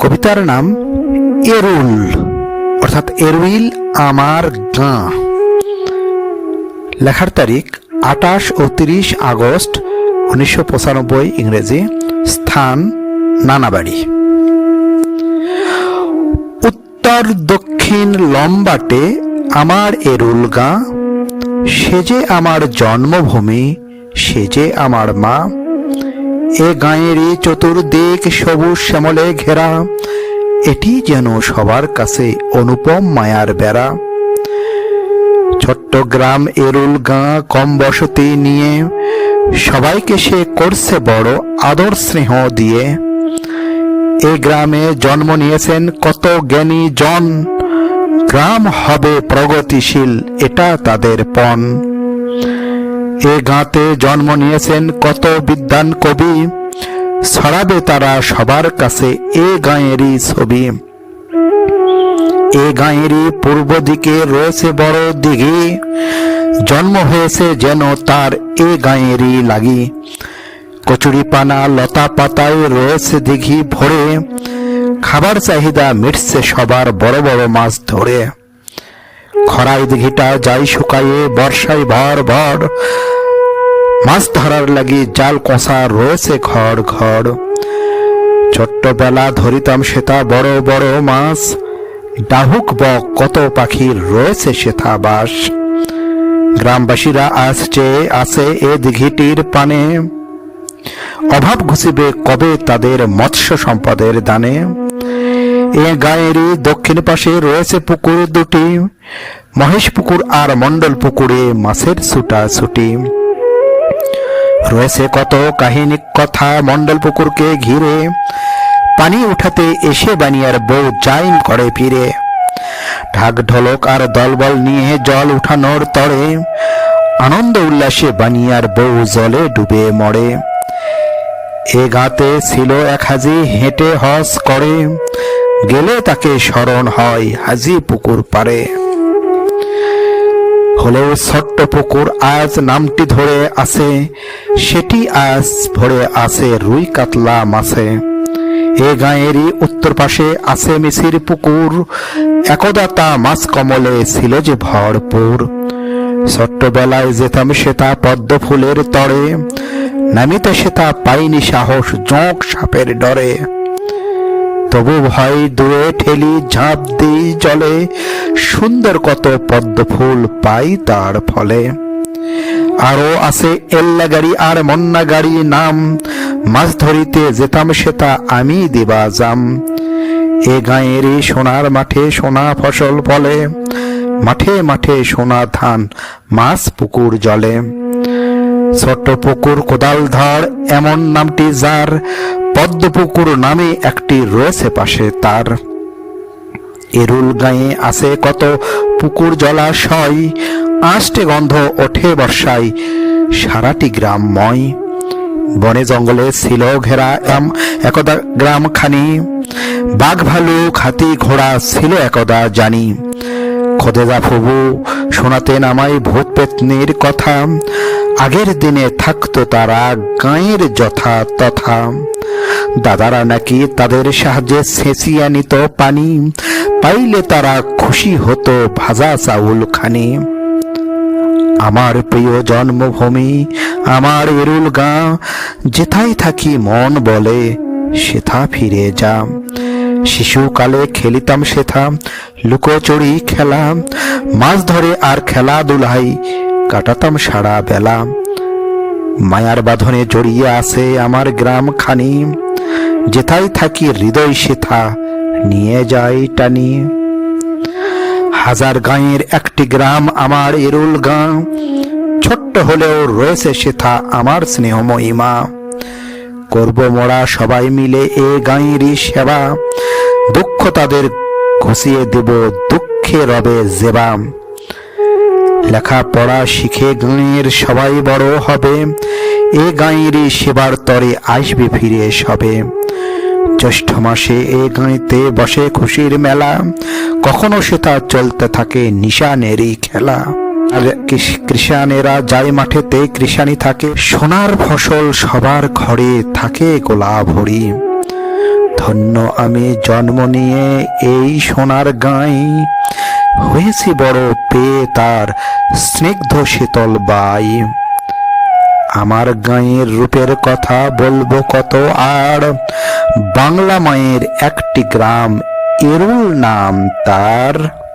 কবিতার নাম এরুল, অর্থাৎ এরুইল আমার গাঁ। লেখার তারিখ আঠাশ ও তিরিশ আগস্ট উনিশশো পঁচানব্বই ইংরেজি, স্থান নানাবাড়ি। উত্তর দক্ষিণ লম্বাটে আমার এরুল গাঁ, সে যে আমার জন্মভূমি, সে যে আমার মা এ গাঁয়েরই চতুর্দিক সবুজ শ্যামলে ঘেরা, এটি যেন সবার কাছে অনুপম মায়ার বেড়া। ছোট্ট গ্রাম এরুল গাঁ কম বসতি নিয়ে সবাইকে সে করছে বড় আদর স্নেহ দিয়ে। এ গ্রামে জন্ম নিয়েছেন কত জ্ঞানী জন, গ্রাম হবে প্রগতিশীল, এটা তাদের পণ। এ গাঁতে জন্ম নিয়েছেন, কত বিদ্যান কবি, ছড়াবে তারা সবার কাছে এ গাঁয়েরই ছবি। এ গাঁয়েরই পূর্ব দিকে রয়েছে বড় দিঘি, জন্ম হয়েছে যেন তার এ গাঁয়েরই লাগি। কচুরি পানা লতা পাতায় রয়েছে দিঘি ভরে, খাবার চাহিদা মিটছে সবার বড় বড় মাছ ধরে। খরাই দিঘিটা যাই শুকায়ে, বর্ষায় ভর ভর। মাছ ধরার লাগি জাল কষা রয়েছে ঘর ঘর। ছোট্টবেলা ধরিতাম সেটা বড় বড় মাছ। ডাহুক বক কত পাখির রয়েছে সেথা বাস। গ্রামবাসীরা আসছে আছে এ দিঘিটির পানে। অভাব ঘুষিবে কবে তাদের মৎস্য সম্পদের দানে। এ গায়েরই দক্ষিণ পাশে রয়েছে পুকুর দুটি, মহেশ পুকুর আর মণ্ডল পুকুরে মাছের ছুটা ছুটি। রয়েছে কত কাহিনী কথা মণ্ডল পুকুরকে ঘিরে, পানি উঠাতে এসে বানিয়ার বউ জাইন করে ফিরে। ঢাক ঢোলক আর দলবল নিয়ে জল উঠানোর তরে আনন্দ উল্লাসে বানিয়ার বউ জলে ডুবে মরে। এ গাতে ছিল এক হাজি হেঁটে হস করে গেলে তাকে স্মরণ হয় হাজি পুকুর পারে হলেও ছোট্ট পুকুর আজ নামটি ধরে আছে, সেটি আজ ভরে আছে রুই কাতলা মাছে। এ গাঁয়েরই উত্তর পাশে আছে মিছির পুকুর, একদা তা মাছ কমলে ছিল যে ভরপুর। ছোট্টবেলায় যেতাম সেটা পদ্ম ফুলের তরে, নামিতে সেটা পাইনি সাহস জোঁক সাপের ডরে। তবু ভয় দূরে ঠেলি, ঝাঁপ দিই জলে। সুন্দর কত পদ্ম ফুল পাই তার ফলে। আরও আছে এল্লা গাড়ি আর মন্না গাড়ি নাম। মাছ ধরিতে যেতাম সেটা আমি দিবা যাম এ গাঁয়েরই সোনার মাঠে সোনা ফসল ফলে মাঠে মাঠে সোনা ধান, মাছ পুকুর জলে। ছোট্ট পুকুর কোদাল ধর, এমন নামটি যার। পদ্ম পুকুর নামে একটি রয়েছে পাশে, তার এরুল গায়ে আছে কত পুকুর জলাশয় আষ্টে গন্ধ ওঠে বর্ষায়, সারাটি গ্রাম গ্রামময় বনে জঙ্গলে ছিল ঘেরা এম একদা গ্রামখানি বাঘ ভালুক হাতি ঘোড়া ছিল একদা জানি। খোদেজা ফুবু শোনাতেন আমায় ভূত পেতনির কথা, আগের দিনে থাকতো তারা গাঁয়ের যথা তথা। দাদারা নাকি তাদের সাহায্যে ছেঁচিয়ে নিত পানি। পাইলে তারা খুশি হতো ভাজা চাউল খানে আমার প্রিয় জন্মভূমি, আমার এরুল গাঁ, যেথায় থাকি মন বলে, সেথা ফিরে যা। শিশুকালে খেলিতাম সেথা, লুকোচুরি খেলা, মাছ ধরে আর খেলাধুলাই কাটাতাম সারা বেলা। মায়ার বাঁধনে জড়িয়ে আছে আমার গ্রাম খানি যেথায় থাকি হৃদয় সেথা নিয়ে যায় টানি। হাজার গাঁয়ের একটি গ্রাম আমার এরুল গাঁ। ছোট্ট হলেও রয়েছে সেথা আমার স্নেহ মহিমা করব মোরা সবাই মিলে এ গাঁয়েরই সেবা। দুঃখ তাদের ঘুষিয়ে দেব দুঃখে রবে জেবা। লেখাপড়া শিখে গাঁয়ের সবাই বড় হবে। এ গাঁয়েরই সেবার তরে আসবে ফিরে সবে। জ্যৈষ্ঠ মাসে এ গাঁইতে বসে খুশির মেলা। কখনো সেটা চলতে থাকে নিশানেরই খেলা। আর কৃষ- কৃষানেরা যায় মাঠেতে কৃষানি থাকে। সোনার ফসল সবার ঘরে থাকে গোলা ভরি ধন্য আমি জন্ম নিয়ে এই সোনার গাঁই হয়েছি বড় পেয়ে তার স্নিগ্ধ শীতল বাই। আমার গাঁয়ের রূপের কথা বলব কত আর। বাংলা মায়ের একটি গ্রাম এরুল নাম তার।